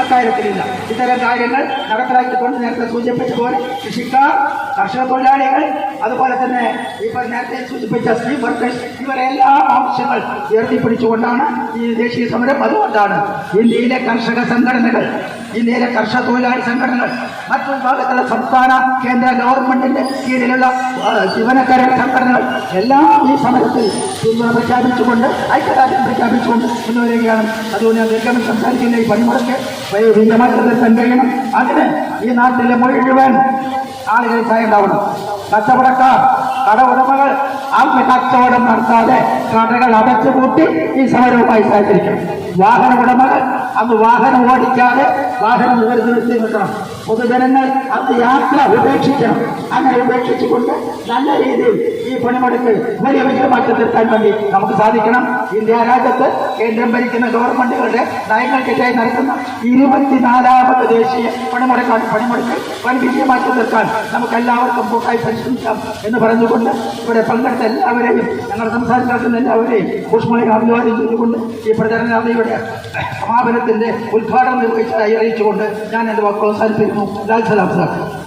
അക്കാര്യത്തിലില്ല. ഇത്തരം കാര്യങ്ങൾ നടപ്പിലാക്കിക്കൊണ്ട് നേരത്തെ സൂചിപ്പിച്ച പോലെ കൃഷിക്കാർ കർഷക തൊഴിലാളികൾ അതുപോലെ തന്നെ ഇപ്പൊ നേരത്തെ സൂചിപ്പിച്ച സ്ത്രീ വർക്കേഴ്സ് ഇവരെ എല്ലാ ആവശ്യങ്ങൾ ഉയർത്തിപ്പിടിച്ചുകൊണ്ടാണ് ഈ ദേശീയ സമരം അതുകൊണ്ടാണ് ഇന്ത്യയിലെ കർഷക സംഘടനകൾ ഇന്ത്യയിലെ കർഷക തൊഴിലാളി സംഘടനകൾ മറ്റു വിഭാഗത്തിലുള്ള സംസ്ഥാന കേന്ദ്ര ഗവൺമെന്റിന്റെ കീഴിലുള്ള ആ, ജീവനക്കാരുടെ സംഘടനകൾ എല്ലാം ഈ സമരത്തിൽ പിന്തുണ പ്രഖ്യാപിച്ചുകൊണ്ട് ഐക്യദാർഢ്യം പ്രഖ്യാപിച്ചുകൊണ്ട് മുന്നേറുകയാണ്. അതുകൊണ്ട് ഞാൻ ദീർഘം സംസാരിക്കുന്ന ഈ പണിമുടക്ക് വീര്യമാറ്റം നിർത്താൻ കഴിയണം അതിന് ഈ നാട്ടിലെ മുഴുവൻ ആളുകൾ ഉണ്ടാവണം കച്ചവടക്കാർ കട ഉടമകൾ ആത്മ കച്ചവടം നടത്താതെ കടകൾ അടച്ചു പൂട്ടി ഈ സമരവുമായി സഹകരിക്കണം. വാഹന ഉടമകൾ അന്ന് വാഹനം ഓടിക്കാതെ വാഹനം വിവരത്തിൽ നിൽക്കണം. പൊതുജനങ്ങൾ അത് യാത്ര ഉപേക്ഷിക്കണം. അങ്ങനെ ഉപേക്ഷിച്ചുകൊണ്ട് നല്ല രീതിയിൽ ഈ പണിമുടക്ക് വലിയ മാറ്റം നിർത്താൻ വേണ്ടി നമുക്ക് സാധിക്കണം. ഇന്ത്യ രാജ്യത്ത് കേന്ദ്രം ഭരിക്കുന്ന ഗവൺമെന്റുകളുടെ നയങ്ങൾക്കെതിരായി നടക്കുന്ന ഇരുപത്തിനാലാമത് ദേശീയ പണിമുടക്കാണ് പണിമുടക്ക്. വൻ വിജയമാറ്റം നിർത്താൻ നമുക്ക് എല്ലാവർക്കും കൂട്ടായി പരിശ്രമിക്കാം എന്ന് പറഞ്ഞുകൊണ്ട് ഇവിടെ പങ്കെടുത്ത എല്ലാവരെയും ഞങ്ങൾ സംസാരിക്കുന്ന എല്ലാവരെയും ഊഷ്മളി അഭിവാദ്യം ചെയ്തുകൊണ്ട് ഈ പ്രചരണ സമാപനത്തിന്റെ ഉദ്ഘാടനം നിർവഹിച്ചതായി അറിയിച്ചുകൊണ്ട് ഞാൻ എന്റെ വാക്കുകൾ അവസാനിപ്പിക്കുന്നു. ലാൽ സലാം സാർ.